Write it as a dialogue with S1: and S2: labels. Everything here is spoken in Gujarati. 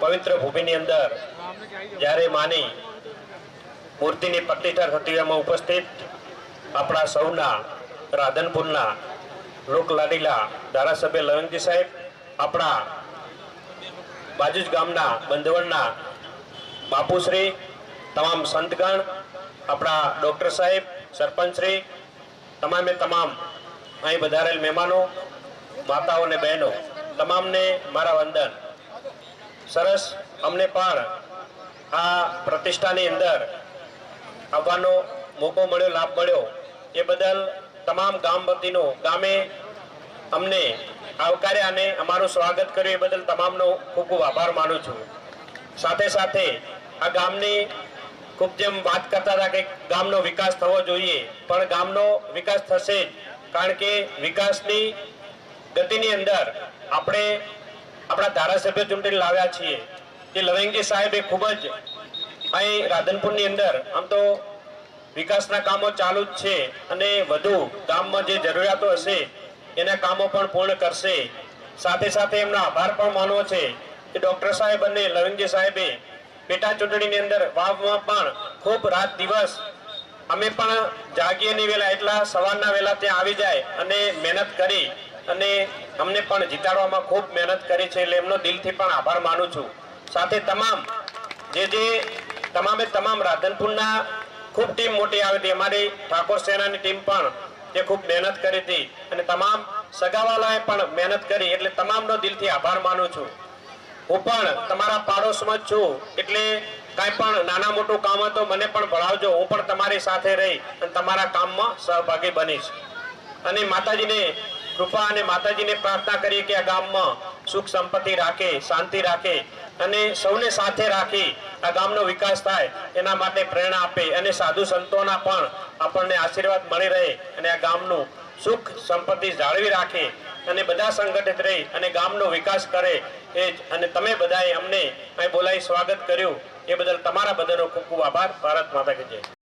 S1: પવિત્ર ભૂમિની અંદર જ્યારે માની મૂર્તિની પ્રતિષ્ઠા થતી એમાં ઉપસ્થિત આપણા સૌના, રાધનપુરના, લોકલાડીલા ધારાસભ્ય લવંગજી સાહેબ, આપણા બાજુજ ગામના બંધવણના બાપુશ્રી, તમામ સંતગણ, આપણા ડૉક્ટર સાહેબ, સરપંચશ્રી, તમામે તમામ અહીં વધારેલ મહેમાનો, માતાઓ અને બહેનો, તમામને મારા વંદન. સરસ અમને પણ આ પ્રતિષ્ઠાની અંદર આવવાનો મોકો મળ્યો, લાભ મળ્યો. એ બદલ તમામ ગામ વતીનો ગામે અમને આવકાર્યા અને અમારું સ્વાગત કર્યું. એ બદલ તમામનો ખૂબ ખૂબ આભાર માનું છું. સાથે સાથે આ ગામની ખૂબ જેમ વાત કરતા હતા કે ગામનો વિકાસ થવો જોઈએ, પણ ગામનો વિકાસ થશે જ. કારણ કે વિકાસની ગતિની અંદર આપણે આપણા ધારાસભ્ય ચૂંટણી લાવ્યા છીએ. કે લવિંગજી સાહેબે ખૂબ જ અહીં રાધનપુરની અંદર આમ તો વિકાસના કામો ચાલુ જ છે અને વધુ ગામમાં જે જરૂરિયાતો હશે, એના કામો પણ પૂર્ણ કરશે. સાથે સાથે એમનો આભાર પણ માનવો છે કે ડૉક્ટર સાહેબ અને લવિંગજી સાહેબે પેટા ચૂંટણીની અંદર વાવમાં પણ ખૂબ રાત દિવસ અમે પણ જાગીએ નહીં વહેલા, એટલા સવારના વહેલા ત્યાં આવી જાય અને મહેનત કરી અને અમને પણ જીતાડવામાં ખૂબ મહેનત કરી છે એટલે એમનો દિલથી પણ આભાર માનું છું. સાથે તમામ, જે જે તમામે તમામ રાધનપુરના ખૂબ ટીમ મોટી આવી હતી, અમારી ઠાકોર સેનાની ટીમ પણ તે ખૂબ મહેનત કરી હતી અને તમામ સગાવાલાએ પણ મહેનત કરી એટલે તમામનો દિલથી આભાર માનું છું. હું પણ તમારા પાડોશમાં જ છું, એટલે કાંઈ પણ નાના મોટું કામ હતો મને પણ ભણાવજો, હું પણ તમારી સાથે રહી અને તમારા કામમાં સહભાગી બનીશ. અને માતાજીને કૃપા અને માતાજીને પ્રાર્થના કરીએ કે આ ગામમાં સુખ સંપત્તિ રાખે, શાંતિ રાખે અને સૌને સાથે રાખી આ ગામનો વિકાસ થાય, એના માટે પ્રેરણા આપે અને સાધુ સંતોના પણ આપણને આશીર્વાદ મળી રહે અને આ ગામનું સુખ સંપત્તિ જાળવી રાખે અને બધા સંગઠિત રહી અને ગામનો વિકાસ કરે એ જ. અને તમે બધાએ અમને અહીં બોલાવી સ્વાગત કર્યું. એ બદલ તમારા બધાનો ખૂબ ખૂબ આભાર. ભારત માતા કે જય.